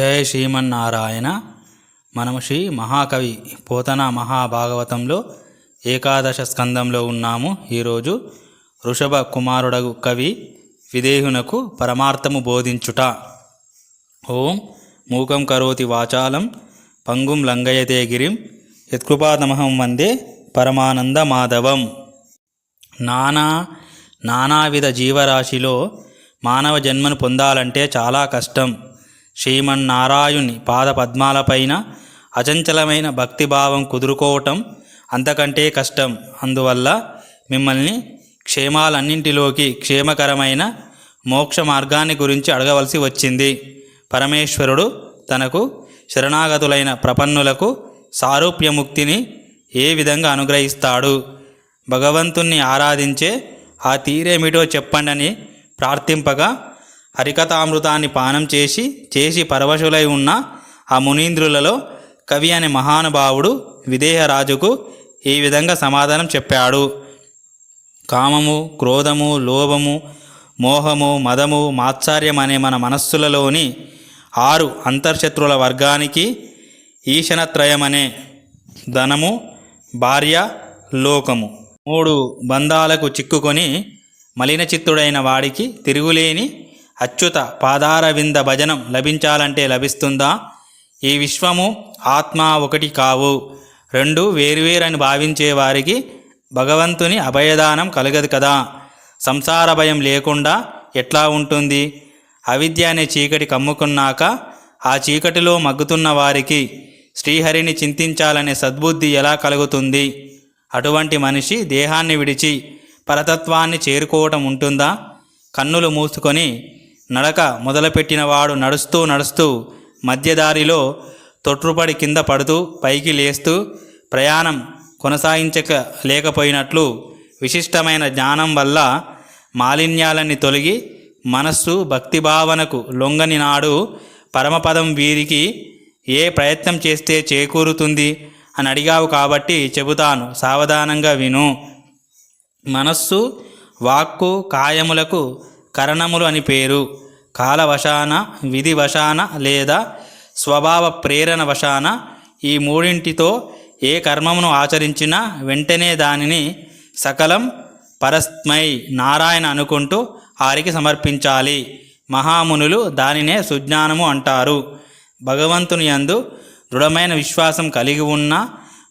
జయ శ్రీమన్నారాయణ మనము శ్రీ మహాకవి పోతన మహాభాగవతంలో ఏకాదశ స్కందంలో ఉన్నాము. ఈరోజు వృషభ కుమారుడగు కవి విదేహునకు పరమార్థము బోధించుట. ఓం మూకం కరోతి వాచాలం పంగుం లంగయతే గిరిం యత్కృపాతమహం వందే పరమానంద మాధవం నానా నానావిధ జీవరాశిలో మానవ జన్మను పొందాలంటే చాలా కష్టం. శ్రీమన్నారాయుని పాద పద్మాలపైన అచంచలమైన భక్తిభావం కుదురుకోవటం అంతకంటే కష్టం. అందువల్ల మిమ్మల్ని క్షేమాలన్నింటిలోకి క్షేమకరమైన మోక్ష మార్గాన్ని గురించి అడగవలసి వచ్చింది. పరమేశ్వరుడు తనకు శరణాగతులైన ప్రపన్నులకు సారూప్యముక్తిని ఏ విధంగా అనుగ్రహిస్తాడు? భగవంతుణ్ణి ఆరాధించే ఆ తీరేమిటో చెప్పండని ప్రార్థింపగా హరికథామృతాన్ని పానం చేసి చేసి పరవశులై ఉన్న ఆ మునీంద్రులలో కవి అనే మహానుభావుడు విదేహరాజుకు ఈ విధంగా సమాధానం చెప్పాడు. కామము క్రోధము లోభము మోహము మదము మాత్సార్యం అనే మన మనస్సులలోని ఆరు అంతర్శత్రుల వర్గానికి ఈశనత్రయమనే ధనము భార్య లోకము. మూడు బంధాలకు చిక్కుకొని మలినచిత్తుడైన వాడికి తిరుగులేని అచ్యుత పాదారవింద భజనం లభించాలంటే లభిస్తుందా? ఈ విశ్వము ఆత్మ ఒకటి కావు. రెండు వేరువేరని భావించే వారికి భగవంతుని అభయదానం కలగదు కదా. సంసార భయం లేకుండా ఎట్లా ఉంటుంది? అవిద్య అనే చీకటి కమ్ముకున్నాక ఆ చీకటిలో మగ్గుతున్న వారికి శ్రీహరిని చింతించాలనే సద్బుద్ధి ఎలా కలుగుతుంది? అటువంటి మనిషి దేహాన్ని విడిచి పరతత్వాన్ని చేరుకోవటం ఉంటుందా? కన్నులు మూసుకొని నడక మొదలుపెట్టినవాడు నడుస్తూ నడుస్తూ మధ్యదారిలో తొట్రుపడి కింద పడుతూ పైకి లేస్తూ ప్రయాణం కొనసాగించక లేకపోయినట్లు విశిష్టమైన జ్ఞానం వల్ల మాలిన్యాలన్నీ తొలగి మనస్సు భక్తిభావనకు లొంగని నాడు పరమపదం వీరికి ఏ ప్రయత్నం చేస్తే చేకూరుతుంది అని అడిగావు కాబట్టి చెబుతాను. సావధానంగా విను. మనస్సు వాక్కు కాయములకు కరణములు అని పేరు. కాలవశాన విధివశాన లేదా స్వభావ ప్రేరణ వశాన ఈ మూడింటితో ఏ కర్మమును ఆచరించినా వెంటనే దానిని సకలం పరస్మై నారాయణ అనుకుంటూ వారికి సమర్పించాలి. మహామునులు దానినే సుజ్ఞానము అంటారు. భగవంతుని యందు దృఢమైన విశ్వాసం కలిగి ఉన్న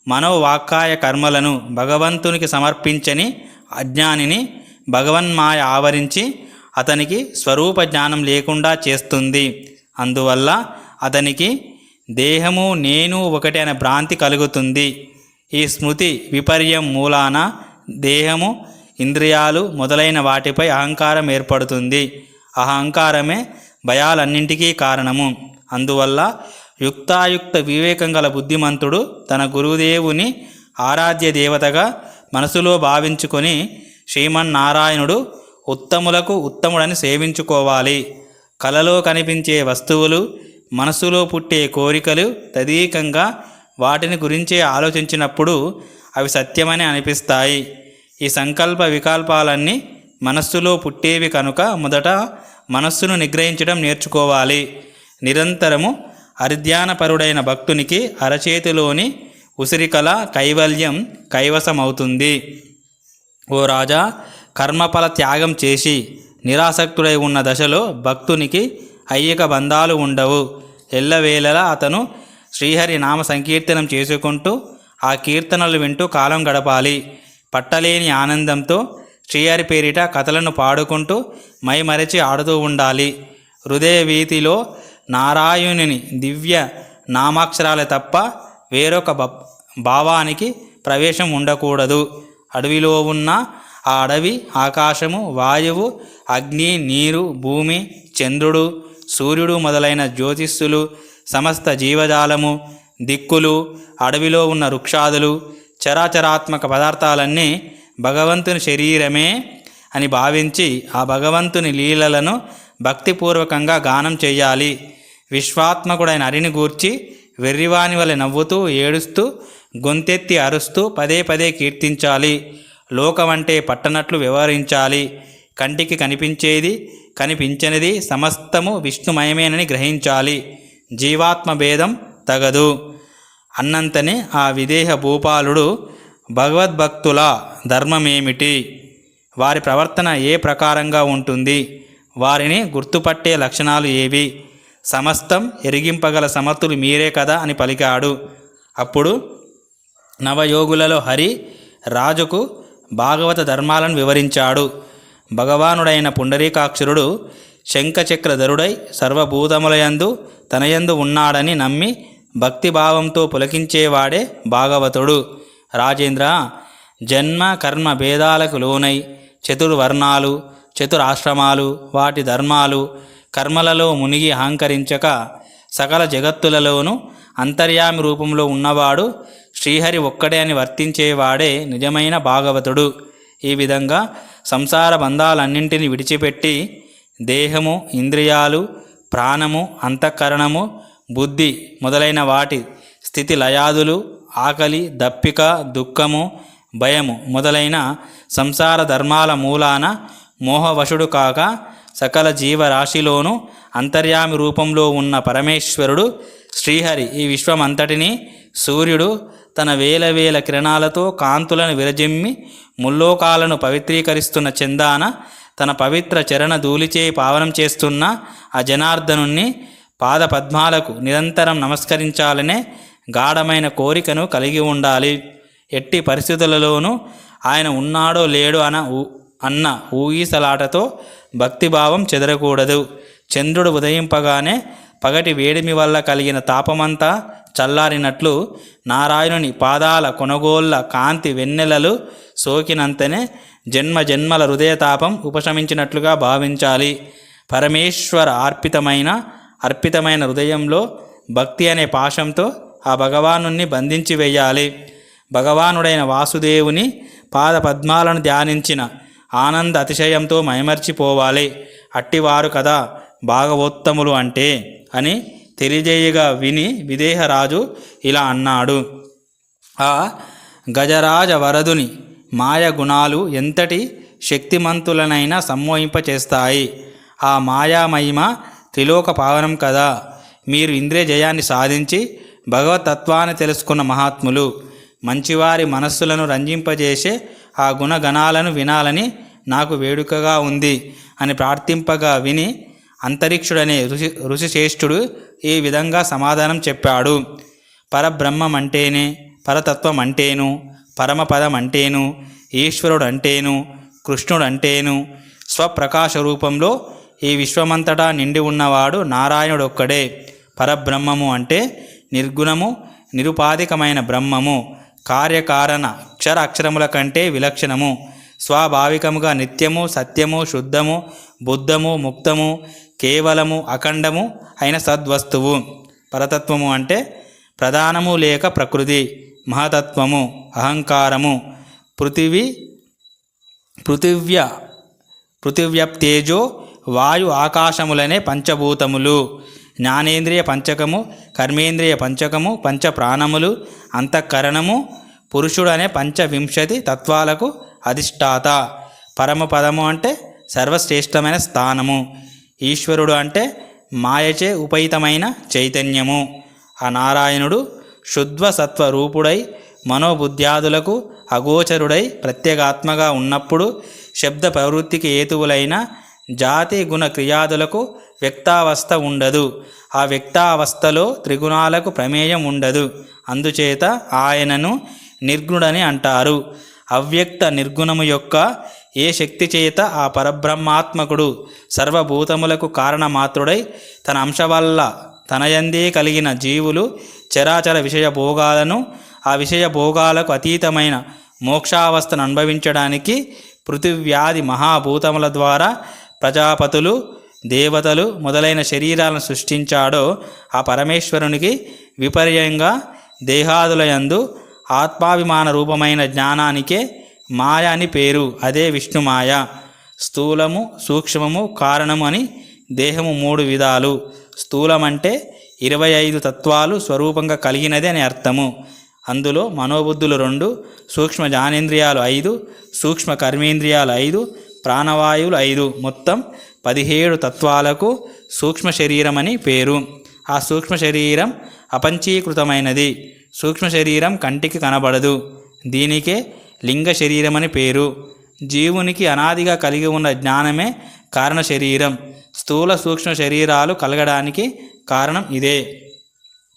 మనోవాక్కాయ కర్మలను భగవంతునికి సమర్పించని అజ్ఞానిని భగవన్మాయ ఆవరించి అతనికి స్వరూప జ్ఞానం లేకుండా చేస్తుంది. అందువల్ల అతనికి దేహము నేను ఒకటి అనే భ్రాంతి కలుగుతుంది. ఈ స్మృతి విపర్యం మూలాన దేహము ఇంద్రియాలు మొదలైన వాటిపై అహంకారం ఏర్పడుతుంది. అహంకారమే భయాలన్నింటికీ కారణము. అందువల్ల యుక్తాయుక్త వివేకం గల బుద్ధిమంతుడు తన గురుదేవుని ఆరాధ్య దేవతగా మనసులో భావించుకొని శ్రీమన్నారాయణుడు ఉత్తములకు ఉత్తముడని సేవించుకోవాలి. కలలో కనిపించే వస్తువులు మనసులో పుట్టే కోరికలు తదీకంగా వాటిని గురించే ఆలోచించినప్పుడు అవి సత్యమని అనిపిస్తాయి. ఈ సంకల్ప వికల్పాలన్నీ మనస్సులో పుట్టేవి కనుక మొదట మనస్సును నిగ్రహించడం నేర్చుకోవాలి. నిరంతరము అరిధ్యానపరుడైన భక్తునికి అరచేతిలోని ఉసిరికల కైవల్యం కైవసమవుతుంది. ఓ రాజా కర్మఫల త్యాగం చేసి నిరాసక్తుడై ఉన్న దశలో భక్తునికి అయ్యక బంధాలు ఉండవు. ఎల్లవేళలా అతను శ్రీహరి నామ సంకీర్తనం చేసుకుంటూ ఆ కీర్తనలు వింటూ కాలం గడపాలి. పట్టలేని ఆనందంతో శ్రీహరి పేరిట కథలను పాడుకుంటూ మైమరచి ఆడుతూ ఉండాలి. హృదయ వీధిలో నారాయణుని దివ్య నామాక్షరాలే తప్ప వేరొక భావానికి ప్రవేశం ఉండకూడదు. అడవిలో ఉన్న ఆ అడవి ఆకాశము వాయువు అగ్ని నీరు భూమి చంద్రుడు సూర్యుడు మొదలైన జ్యోతిస్సులు సమస్త జీవజాలము దిక్కులు అడవిలో ఉన్న వృక్షాదులు చరాచరాత్మక పదార్థాలన్నీ భగవంతుని శరీరమే అని భావించి ఆ భగవంతుని లీలలను భక్తిపూర్వకంగా గానం చేయాలి. విశ్వాత్మకుడైన హరిని గూర్చి వెర్రివాని వలె నవ్వుతూ ఏడుస్తూ గొంతెత్తి అరుస్తూ పదే పదే కీర్తించాలి. లోకమంటే పట్టనట్లు వ్యవహరించాలి. కంటికి కనిపించేది కనిపించనిది సమస్తము విష్ణుమయమేనని గ్రహించాలి. జీవాత్మ భేదం తగదు. అన్నంతనే ఆ విదేహ భూపాలుడు భగవద్భక్తుల ధర్మమేమిటి? వారి ప్రవర్తన ఏ ప్రకారంగా ఉంటుంది? వారిని గుర్తుపట్టే లక్షణాలు ఏవి? సమస్తం ఎరిగింపగల సమర్థులు మీరే కదా అని పలికాడు. అప్పుడు నవయోగులలో హరి రాజుకు భాగవత ధర్మాలను వివరించాడు. భగవానుడైన పుండరీకాక్షరుడు శంఖచక్రధరుడై సర్వభూతములయందు తనయందు ఉన్నాడని నమ్మి భక్తిభావంతో పులకించేవాడే భాగవతుడు. రాజేంద్ర జన్మ కర్మ భేదాలకు లోనై చతుర్వర్ణాలు చతురాశ్రమాలు వాటి ధర్మాలు కర్మలలో మునిగి అహంకరించక సకల జగత్తులలోనూ అంతర్యామి రూపంలో ఉన్నవాడు శ్రీహరి ఒక్కడే అని వర్తించేవాడే నిజమైన భాగవతుడు. ఈ విధంగా సంసార బంధాలన్నింటినీ విడిచిపెట్టి దేహము ఇంద్రియాలు ప్రాణము అంతఃకరణము బుద్ధి మొదలైన వాటి స్థితి లయాదులు ఆకలి దప్పిక దుఃఖము భయము మొదలైన సంసార ధర్మాల మూలాన మోహవశుడు కాక సకల జీవరాశిలోనూ అంతర్యామి రూపంలో ఉన్న పరమేశ్వరుడు శ్రీహరి ఈ విశ్వమంతటిని సూర్యుడు తన వేల వేల కిరణాలతో కాంతులను విరజిమ్మి ముల్లోకాలను పవిత్రీకరిస్తున్న చందాన తన పవిత్ర చరణ ధూళిచే పావనం చేస్తున్న ఆ జనార్దనుణ్ణి పాద పద్మాలకు నిరంతరం నమస్కరించాలనే గాఢమైన కోరికను కలిగి ఉండాలి. ఎట్టి పరిస్థితులలోనూ ఆయన ఉన్నాడో లేడో అన అన్న ఊగిసలాటతో భక్తిభావం చెదరకూడదు. చంద్రుడు ఉదయింపగానే పగటి వేడిమి వల్ల కలిగిన తాపమంతా చల్లారినట్లు నారాయణుని పాదాల కొనగోళ్ళ కాంతి వెన్నెలలు సోకినంతనే జన్మ జన్మల హృదయతాపం ఉపశమించినట్లుగా భావించాలి. పరమేశ్వర అర్పితమైన అర్పితమైన హృదయంలో భక్తి అనే పాశంతో ఆ భగవానుణ్ణి బంధించి వేయాలి. భగవానుడైన వాసుదేవుని పాద పద్మాలను ధ్యానించిన ఆనంద అతిశయంతో మైమర్చిపోవాలి. అట్టివారు కదా భాగవోత్తములు అంటే అని తెలియజేయగా విని విదేహరాజు ఇలా అన్నాడు. ఆ గజరాజ వరదుని మాయ గుణాలు ఎంతటి శక్తిమంతులనైనా సమ్మోహింపచేస్తాయి. ఆ మాయామహిమ త్రిలోక పావనం కదా. మీరు ఇంద్రియ జయాన్ని సాధించి భగవతత్వాన్ని తెలుసుకున్న మహాత్ములు. మంచివారి మనస్సులను రంజింపజేసే ఆ గుణగణాలను వినాలని నాకు వేడుకగా ఉంది అని ప్రార్థింపగా విని అంతరిక్షుడనే ఋషి ఋషిశ్రేష్ఠుడు ఈ విధంగా సమాధానం చెప్పాడు. పరబ్రహ్మం అంటేనే పరతత్వం అంటేను పరమపదం అంటేను ఈశ్వరుడు అంటేను కృష్ణుడు అంటేను స్వప్రకాశ రూపంలో ఈ విశ్వమంతటా నిండి ఉన్నవాడు నారాయణుడు ఒక్కడే పరబ్రహ్మము అంటే నిర్గుణము నిరుపాధికమైన బ్రహ్మము. కార్యకారణ అక్షర అక్షరముల కంటే విలక్షణము. స్వాభావికముగా నిత్యము సత్యము శుద్ధము బుద్ధము ముక్తము కేవలము అఖండము అయిన సద్వస్తువు. పరతత్వము అంటే ప్రధానము లేక ప్రకృతి మహతత్వము అహంకారము. పృథివీ పృథివ్య పృథివ్యప్తేజో వాయు ఆకాశములనే పంచభూతములు. జ్ఞానేంద్రియ పంచకము కర్మేంద్రియ పంచకము పంచ ప్రాణములు అంతఃకరణము పురుషుడు అనే పంచవింశతి తత్వాలకు అధిష్టాత. పరమపదము అంటే సర్వశ్రేష్టమైన స్థానము. ఈశ్వరుడు అంటే మాయచే ఉపహితమైన చైతన్యము. ఆ నారాయణుడు శుద్ధ రూపుడై మనోబుద్ధ్యాదులకు అగోచరుడై ప్రత్యేగాత్మగా ఉన్నప్పుడు శబ్ద ప్రవృత్తికి హేతువులైన జాతి గుణ క్రియాదులకు వ్యక్తావస్థ ఉండదు. ఆ వ్యక్తావస్థలో త్రిగుణాలకు ప్రమేయం ఉండదు. అందుచేత ఆయనను నిర్గుణుడని అంటారు. అవ్యక్త నిర్గుణము యొక్క ఏ శక్తి చేత ఆ పరబ్రహ్మాత్మకుడు సర్వభూతములకు కారణమాత్రుడై తన అంశ వల్ల తనయందే కలిగిన జీవులు చరాచర విషయ భోగాలను ఆ విషయ భోగాలకు అతీతమైన మోక్షావస్థను అనుభవించడానికి పృథివ్యాధి మహాభూతముల ద్వారా ప్రజాపతులు దేవతలు మొదలైన శరీరాలను సృష్టించాడో ఆ పరమేశ్వరునికి విపర్యంగా దేహాదులయందు ఆత్మాభిమాన రూపమైన జ్ఞానానికే మాయ అని పేరు. అదే విష్ణుమాయ స్థూలము సూక్ష్మము కారణము అని దేహము మూడు విధాలు. స్థూలమంటే ఇరవై ఐదు తత్వాలు స్వరూపంగా కలిగినది అని అర్థము. అందులో మనోబుద్ధులు రెండు సూక్ష్మ జానేంద్రియాలు ఐదు సూక్ష్మ కర్మేంద్రియాలు ఐదు ప్రాణవాయువులు ఐదు. మొత్తం పదిహేడు తత్వాలకు సూక్ష్మ శరీరం అని పేరు. ఆ సూక్ష్మ శరీరం అపంచీకృతమైనది. సూక్ష్మ శరీరం కంటికి కనబడదు. దీనికే లింగ శరీరం అని పేరు. జీవునికి అనాదిగా కలిగి ఉన్న జ్ఞానమే కారణ శరీరం. స్థూల సూక్ష్మ శరీరాలు కలగడానికి కారణం ఇదే.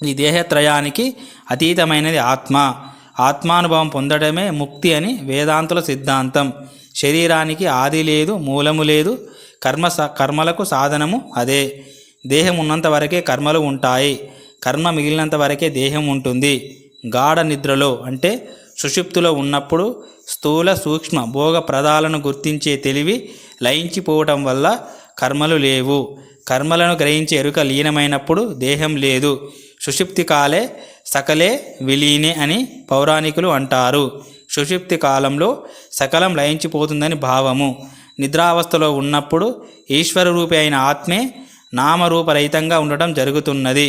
ఈ దేహత్రయానికి అతీతమైనది ఆత్మ. ఆత్మానుభవం పొందడమే ముక్తి అని వేదాంతుల సిద్ధాంతం. శరీరానికి ఆది లేదు మూలము లేదు కర్మ స- కర్మలకు సాధనము అదే. దేహం ఉన్నంత వరకే కర్మలు ఉంటాయి. కర్మ మిగిలినంత వరకే దేహం ఉంటుంది. గాఢ నిద్రలో అంటే సుషుప్తిలో ఉన్నప్పుడు స్థూల సూక్ష్మ భోగ ప్రదాలను గుర్తించే తెలివి లయించిపోవటం వల్ల కర్మలు లేవు. కర్మలను గ్రహించే ఎరుక లీనమైనప్పుడు దేహం లేదు. సుషుప్తి కాలే సకలే విలీనే అని పౌరాణికులు అంటారు. సుషుప్తి కాలంలో సకలం లయించిపోతుందని భావము. నిద్రావస్థలో ఉన్నప్పుడు ఈశ్వరరూపి అయిన ఆత్మే నామరూపరహితంగా ఉండటం జరుగుతున్నది.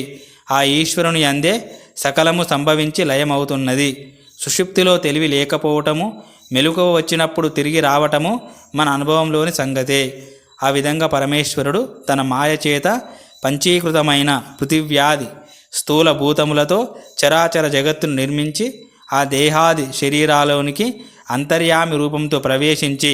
ఆ ఈశ్వరుని అందే సకలము సంభవించి లయమవుతున్నది. సుషుప్తిలో తెలివి లేకపోవటము మెలకువ వచ్చినప్పుడు తిరిగి రావటము మన అనుభవంలోని సంగతే. ఆ విధంగా పరమేశ్వరుడు తన మాయ చేత పంచీకృతమైన పృథివ్యాధి స్థూల భూతములతో చరాచర జగత్తును నిర్మించి ఆ దేహాది శరీరాలోనికి అంతర్యామి రూపంతో ప్రవేశించి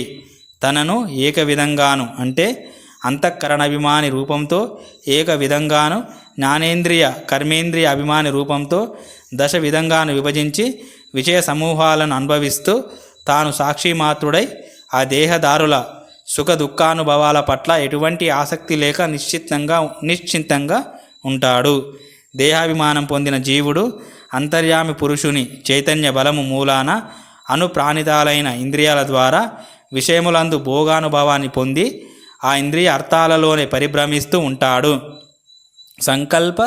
తనను ఏక విధంగాను అంటే అంతఃకరణాభిమాని రూపంతో ఏక విధంగాను జ్ఞానేంద్రియ కర్మేంద్రియ అభిమాని రూపంతో దశ విధంగాను విభజించి విషయ సమూహాలను అనుభవిస్తూ తాను సాక్షిమాత్రుడై ఆ దేహదారుల సుఖ దుఃఖానుభవాల పట్ల ఎటువంటి ఆసక్తి లేక నిశ్చితంగా నిశ్చింతంగా ఉంటాడు. దేహాభిమానం పొందిన జీవుడు అంతర్యామి పురుషుని చైతన్య బలము మూలాన అనుప్రాణితాలైన ఇంద్రియాల ద్వారా విషయములందు భోగానుభవాన్ని పొంది ఆ ఇంద్రియ అర్థాలలోనే పరిభ్రమిస్తూ ఉంటాడు. సంకల్ప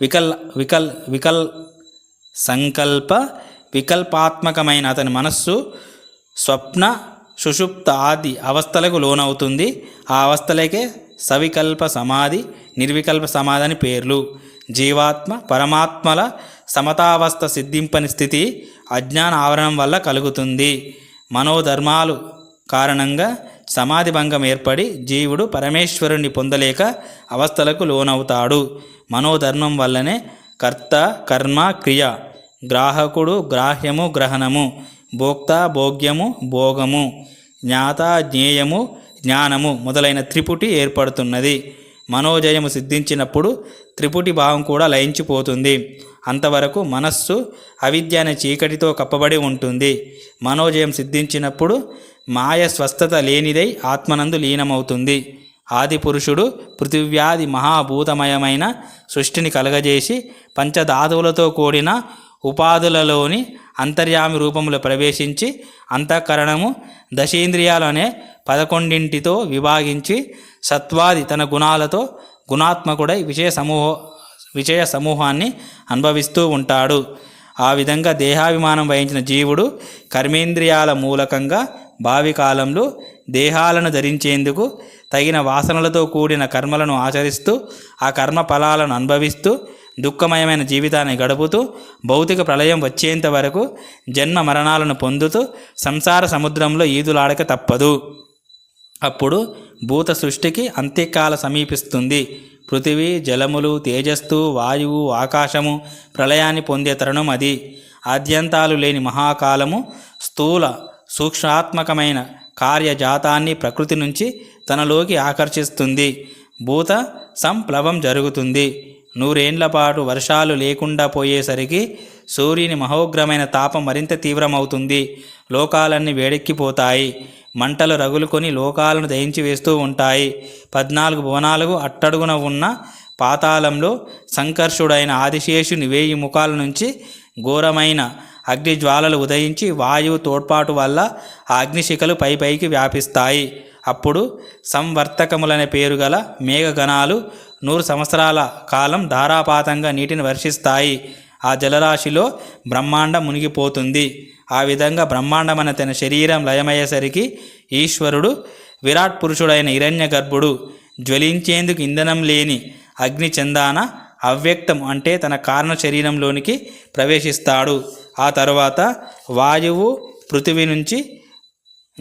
వికల్ వికల్ వికల్ సంకల్ప వికల్పాత్మకమైన అతని మనస్సు స్వప్న సుషుప్త ఆది అవస్థలకు లోనవుతుంది. ఆ అవస్థలకే సవికల్ప సమాధి నిర్వికల్ప సమాధి అని పేర్లు. జీవాత్మ పరమాత్మల సమతావస్థ సిద్ధింపని స్థితి అజ్ఞాన ఆవరణం వల్ల కలుగుతుంది. మనోధర్మాలు కారణంగా సమాధి భంగం ఏర్పడి జీవుడు పరమేశ్వరుణ్ణి పొందలేక అవస్థలకు లోనవుతాడు. మనోధర్మం వల్లనే కర్త కర్మ క్రియ గ్రాహకుడు గ్రాహ్యము గ్రహణము భోక్త భోగ్యము భోగము జ్ఞాత జ్ఞేయము జ్ఞానము మొదలైన త్రిపుటి ఏర్పడుతున్నది. మనోజయము సిద్ధించినప్పుడు త్రిపుటి భావం కూడా లయించిపోతుంది. అంతవరకు మనస్సు అవిద్య అనే చీకటితో కప్పబడి ఉంటుంది. మనోజయం సిద్ధించినప్పుడు మాయ స్వస్థత లేనిదై ఆత్మనందు లీనమవుతుంది. ఆది పురుషుడు పృథివ్యాది మహాభూతమయమైన సృష్టిని కలగజేసి పంచధాతువులతో కూడిన ఉపాధులలోని అంతర్యామి రూపంలో ప్రవేశించి అంతఃకరణము దశేంద్రియాలు అనే పదకొండింటితో విభాగించి సత్వాది తన గుణాలతో గుణాత్మకుడై విషయ సమూహ విషయ సమూహాన్ని అనుభవిస్తూ ఉంటాడు. ఆ విధంగా దేహాభిమానం వహించిన జీవుడు కర్మేంద్రియాల మూలకంగా భావి కాలంలో దేహాలను ధరించేందుకు తగిన వాసనలతో కూడిన కర్మలను ఆచరిస్తూ ఆ కర్మ ఫలాలను అనుభవిస్తూ దుఃఖమయమైన జీవితాన్ని గడుపుతూ భౌతిక ప్రళయం వచ్చేంత వరకు జన్మ మరణాలను పొందుతూ సంసార సముద్రంలో ఈదులాడక తప్పదు. అప్పుడు భూత సృష్టికి అంత్యకాల సమీపిస్తుంది. పృథివీ జలములు తేజస్సు వాయువు ఆకాశము ప్రళయాన్ని పొందే తరుణం అది. ఆద్యంతాలు లేని మహాకాలము స్థూల సూక్ష్మాత్మకమైన కార్యజాతాన్ని ప్రకృతి నుంచి తనలోకి ఆకర్షిస్తుంది. భూత సంప్లవం జరుగుతుంది. నూరేండ్ల పాటు వర్షాలు లేకుండా పోయేసరికి సూర్యుని మహోగ్రమైన తాపం మరింత తీవ్రమవుతుంది. లోకాలన్నీ వేడెక్కిపోతాయి. మంటలు రగులుకొని లోకాలను దహించి వేస్తూ ఉంటాయి. పద్నాలుగు భువనాలకు అట్టడుగున ఉన్న పాతాళంలో సంకర్షుడైన ఆదిశేషుని వేయి ముఖాల నుంచి ఘోరమైన అగ్ని జ్వాలలు ఉదయించి వాయువు తోడ్పాటు వల్ల ఆ అగ్నిశిఖలు పై పైకి వ్యాపిస్తాయి. అప్పుడు సంవర్తకములనే పేరు గల మేఘగణాలు నూరు సంవత్సరాల కాలం ధారాపాతంగా నీటిని వర్షిస్తాయి. ఆ జలరాశిలో బ్రహ్మాండం మునిగిపోతుంది. ఆ విధంగా బ్రహ్మాండమైన తన శరీరం లయమయ్యేసరికి ఈశ్వరుడు విరాట్ పురుషుడైన హిరణ్య గర్భుడు జ్వలించేందుకు ఇంధనం లేని అగ్ని చందాన అవ్యక్తం అంటే తన కారణ శరీరంలోనికి ప్రవేశిస్తాడు. ఆ తర్వాత వాయువు పృథివీ నుంచి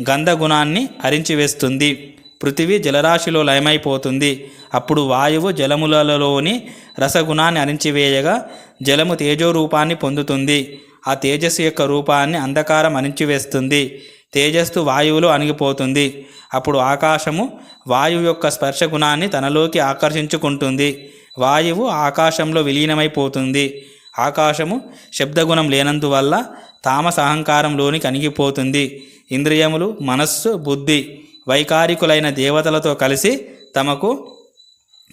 గంధగుణాన్ని అరించివేస్తుంది పృథివీ జలరాశిలో లయమైపోతుంది. అప్పుడు వాయువు జలములలోని రసగుణాన్ని అణించివేయగా జలము తేజో రూపాన్ని పొందుతుంది. ఆ తేజస్సు యొక్క రూపాన్ని అంధకారం అణించివేస్తుంది. తేజస్సు వాయువులో అణిగిపోతుంది. అప్పుడు ఆకాశము వాయువు యొక్క స్పర్శ గుణాన్ని తనలోకి ఆకర్షించుకుంటుంది. వాయువు ఆకాశంలో విలీనమైపోతుంది. ఆకాశము శబ్దగుణం లేనందువల్ల తామస అహంకారంలోని కనిగిపోతుంది. ఇంద్రియములు మనస్సు బుద్ధి వైకారికులైన దేవతలతో కలిసి తమకు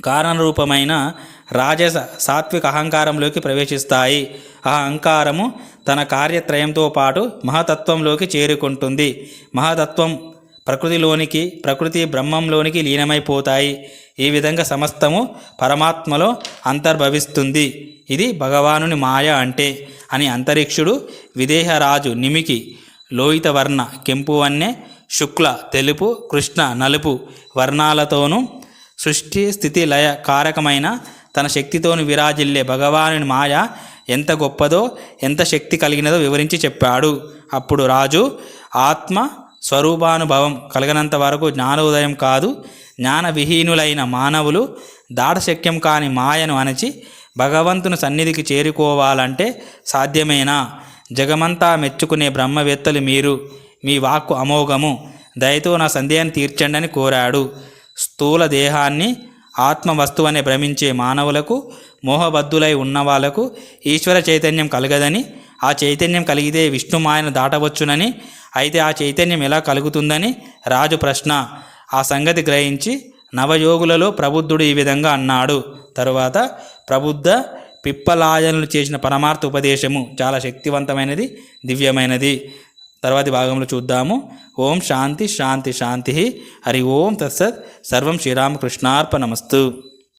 కారణరూపమైన రాజస సాత్విక అహంకారంలోకి ప్రవేశిస్తాయి. ఆ అహంకారము తన కార్యత్రయంతో పాటు మహతత్వంలోకి చేరుకుంటుంది. మహతత్వం ప్రకృతిలోనికి ప్రకృతి బ్రహ్మంలోనికి లీనమైపోతాయి. ఈ విధంగా సమస్తము పరమాత్మలో అంతర్భవిస్తుంది. ఇది భగవానుని మాయ అంటే. అని అంతరిక్షుడు విదేహరాజు నిమికి లోహిత వర్ణ కెంపు వన్నె శుక్ల తెలుపు కృష్ణ నలుపు వర్ణాలతోనూ సృష్టి స్థితి లయ కారకమైన తన శక్తితోను విరాజిల్లే భగవానుని మాయ ఎంత గొప్పదో ఎంత శక్తి కలిగినదో వివరించి చెప్పాడు. అప్పుడు రాజు ఆత్మ స్వరూపానుభవం కలగనంత వరకు జ్ఞానోదయం కాదు. జ్ఞాన విహీనులైన మానవులు దాటశక్యం కాని మాయను అణచి భగవంతుని సన్నిధికి చేరుకోవాలంటే సాధ్యమేనా? జగమంతా మెచ్చుకునే బ్రహ్మవేత్తలు మీరు. మీ వాక్కు అమోఘము. దయతో నా సందేహాన్ని తీర్చండి అని కోరాడు. స్థూల దేహాన్ని ఆత్మవస్తువని భ్రమించే మానవులకు మోహబద్ధులై ఉన్న వాళ్ళకు ఈశ్వర చైతన్యం కలగదని ఆ చైతన్యం కలిగితే విష్ణుమాయను దాటవచ్చునని అయితే ఆ చైతన్యం ఎలా కలుగుతుందని రాజు ప్రశ్న. ఆ సంగతి గ్రహించి నవయోగులలో ప్రబుద్ధుడు ఈ విధంగా అన్నాడు. తరువాత ప్రబుద్ధ పిప్పలాయనలు చేసిన పరమార్థ ఉపదేశము చాలా శక్తివంతమైనది దివ్యమైనది. తర్వాతి భాగంలో చూద్దాము. ఓం శాంతి శాంతి శాంతి. హరి ఓం తత్సత్. సర్వం శ్రీరామకృష్ణార్పణమస్తు.